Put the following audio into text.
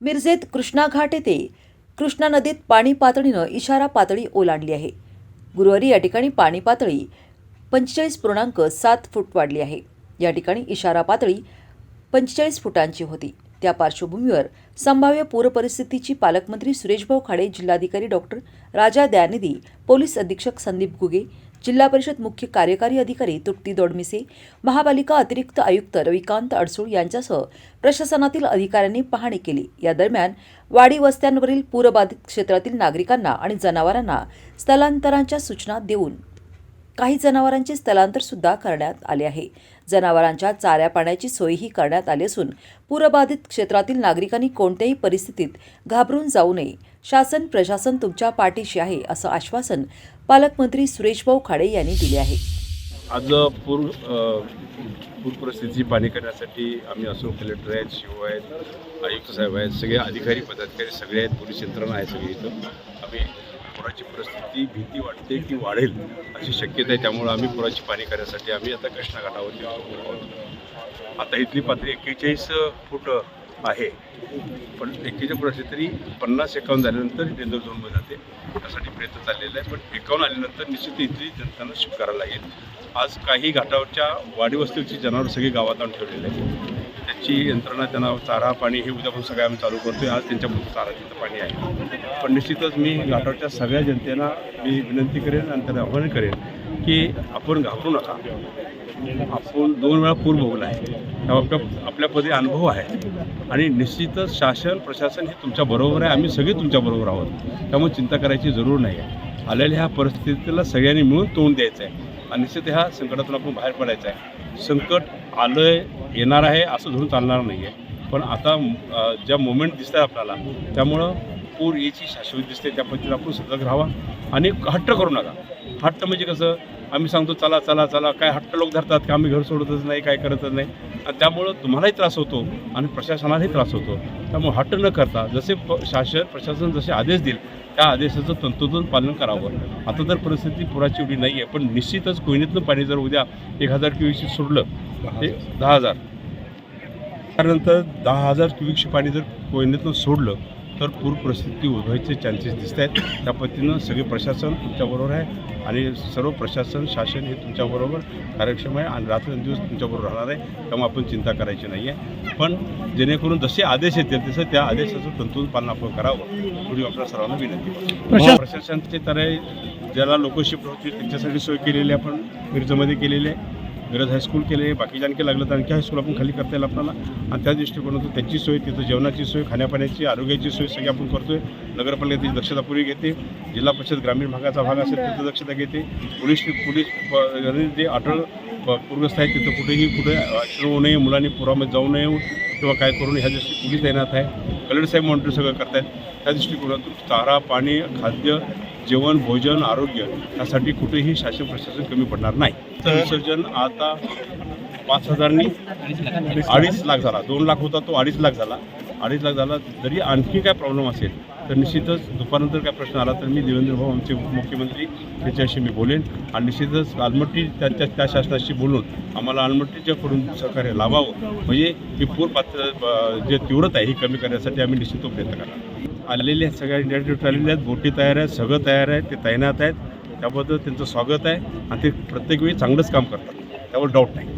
मिरजेत कृष्णा घाट येथे कृष्णा नदीत पाणी पातळीनं इशारा पातळी ओलांडली आहे. गुरुवारी या ठिकाणी पाणी पातळी पंचेचाळीस पूर्णांक सात फूट वाढली आहे. या ठिकाणी इशारा पातळी पंचेचाळीस फुटांची होती. त्या पार्श्वभूमीवर संभाव्य पूरपरिस्थितीची पालकमंत्री सुरेशभाऊ खाडे जिल्हाधिकारी डॉक्टर राजा दयानिधी पोलीस अधीक्षक संदीप गुगे जिल्हा परिषद मुख्य कार्यकारी अधिकारी तृप्ती दोडमिसे महापालिका अतिरिक्त आयुक्त रविकांत अडसूळ यांच्यासह प्रशासनातील अधिकाऱ्यांनी पाहणी केली. या दरम्यान वाडी वस्त्यांवरील पूरबाधित क्षेत्रातील नागरिकांना आणि जनावरांना स्थलांतरांच्या सूचना देऊन काही जनावरांचे स्थलांतर सुद्धा करण्यात आले आहे. जनावरांच्या चाऱ्या पाण्याची सोयही करण्यात आली असून पूरबाधित क्षेत्रातील नागरिकांनी कोणत्याही परिस्थितीत घाबरून जाऊ नये. शासन प्रशासन तुमच्या पाठीशी आहे असं आश्वासन पालकमंत्री सुरेशभाऊ खाडे यांनी दिले आहे. आज पूर अ, पूर परिस्थितीची पाणी करण्यासाठी आम्ही असो कलेक्टर आहेत शिव आहेत आयुक्त साहेब आहेत सगळे अधिकारी पदाधिकारी सगळे आहेत पोलीस यंत्रणा आहे सगळी इथं. आम्ही पुराची परिस्थिती भीती वाटते की वाढेल अशी शक्यता आहे त्यामुळं आम्ही पुराची पाणी करण्यासाठी आम्ही आता कृष्णा घाटावरती आहोत. आता इथली पातळी एक्केचाळीस फूट आहे. पण एक्केचाळीस पुढे असली तरी पन्नास एकावन्न झाल्यानंतर डेंजर झोनमध्ये जाते. त्यासाठी प्रयत्न चाललेला आहे पण एकावन्न आल्यानंतर निश्चित इथली जनतांना शिफ्ट करायला लागेल आज काही घाटावरच्या वाडी जनावर सगळी गावात आणून ठेवलेली आहे ची यंत्रणा त्यांना चारा पाणी हे उद्यापासून सगळं आम्ही चालू करतोय. आज त्यांच्यापासून चारा तिथं पाणी आहे. पण निश्चितच मी घाटाच्या सगळ्या जनतेला मी विनंती करेन आणि त्यांना आव्हान करेन की आपण घाबरू नका. आपण दोन वेळा पूर भोगला आहे. त्या आपल्या आपल्यापदी अनुभव आहे. आणि निश्चितच शासन प्रशासन हे तुमच्या बरोबर आहे. आम्ही सगळे तुमच्या बरोबर आहोत. त्यामुळे चिंता करायची जरूर नाही आहे. आलेल्या ह्या परिस्थितीला सगळ्यांनी मिळून तोंड द्यायचं आहे आणि निश्चित ह्या संकटातून आपण बाहेर पडायचं आहे संकट आलं आहे येणार आहे असं धरून चालणार नाही आहे पण आता ज्या मोमेंट दिसत आहे आपल्याला त्यामुळं पूर याची शाश्वत दिसते. त्या पद्धतीने आपण सतर्क राहावा आणि हट्ट करू नका. हट्ट म्हणजे कसं आम्ही सांगतो चला चला चला. काय हट्ट लोक धरतात की आम्ही घर सोडतच नाही काय करतच नाही. आणि त्यामुळं तुम्हालाही त्रास होतो आणि प्रशासनालाही त्रास होतो. त्यामुळे हट्ट न करता जसे प शासन प्रशासन जसे आदेश देईल त्या आदेशाचं तंतोतंत पालन करावं. आता तर परिस्थिती पुराची एवढी नाही आहे पण निश्चितच कोयनेतनं पाणी जर उद्या एक हजार क्युबिकशी सोडलं ते दहा हजार. त्यानंतर दहा हजार क्युबिकशी पाणी जर कोयनेतनं सोडलं तर पूर परिस्थिती उद्भवायचे चान्सेस दिसत आहेत. त्या पद्धतीनं सगळे प्रशासन तुमच्याबरोबर आहे आणि सर्व प्रशासन शासन हे तुमच्याबरोबर कार्यक्षम आहे आणि रात्रंदिवस तुमच्याबरोबर राहणार आहे. त्यामुळे आपण चिंता करायची नाही आहे पण जेणेकरून जसे आदेश येतील तसं त्या आदेशाचं तंतून पालन आपण करावं. एवढी आपल्या सर्वांना विनंती प्रशासनाचे तर ज्याला लोक शिफ्ट होतील त्यांच्यासाठी सोय केलेली आहे आपण मिरजमध्ये केलेली आहे. मिरज हायस्कूल केले बाकीचे आणखी लागलं तर आणखी हायस्कूल आपण खाली करता येईल आपल्याला. आणि त्या दृष्टिकोनातून त्यांची सोय तिथं जेवणाची सोय खाण्यापाण्याची आरोग्याची सोय सगळी आपण करतोय. नगरपालिका त्याची दक्षता पूर्वी घेते. जिल्हा परिषद ग्रामीण भागाचा भाग असेल तिथं दक्षता घेते. पोलीस पोलीस जे अटळ पूरग्रस्त आहेत तिथं कुठेही कुठे ॲक्सिडेंट होऊ नये मुलांनी पुरामध्ये जाऊ नये किंवा काय करू नये ह्या दृष्टी पोलीस तैनात आहे. कलेक्टर साहेब मॉनिटर सगळं करतायत. त्या दृष्टिकोनातून चारा पाणी खाद्य जेवण भोजन आरोग्य यासाठी कुठेही शासन प्रशासन कमी पडणार नाही. तर विसर्जन आता पाच हजारनी अडीच लाख झाला. दोन लाख होता तो अडीच लाख झाला. अडीच लाख झाला. जरी आणखी काय प्रॉब्लेम असेल तर निश्चितच दुपारनंतर काय प्रश्न आला तर मी देवेंद्र भाऊ आमचे उपमुख्यमंत्री त्याच्याशी मी बोलेन आणि निश्चितच आलमट्टी त्यांच्या त्या शासनाशी बोलून आम्हाला आलमट्टीच्याकडून सहकार्य लावावं. म्हणजे ही पूर पात्र जे तीव्रता आहे ही कमी करण्यासाठी आम्ही निश्चित प्रयत्न करणार. आलेले आहेत सगळ्या इंडिया आलेले आहेत बोटी तयार आहेत सगळं तयार आहे ते तैनात आहेत. त्याबद्दल त्यांचं स्वागत आहे आणि ते प्रत्येक वेळी चांगलंच काम करतात. त्यावर डाऊट नाही.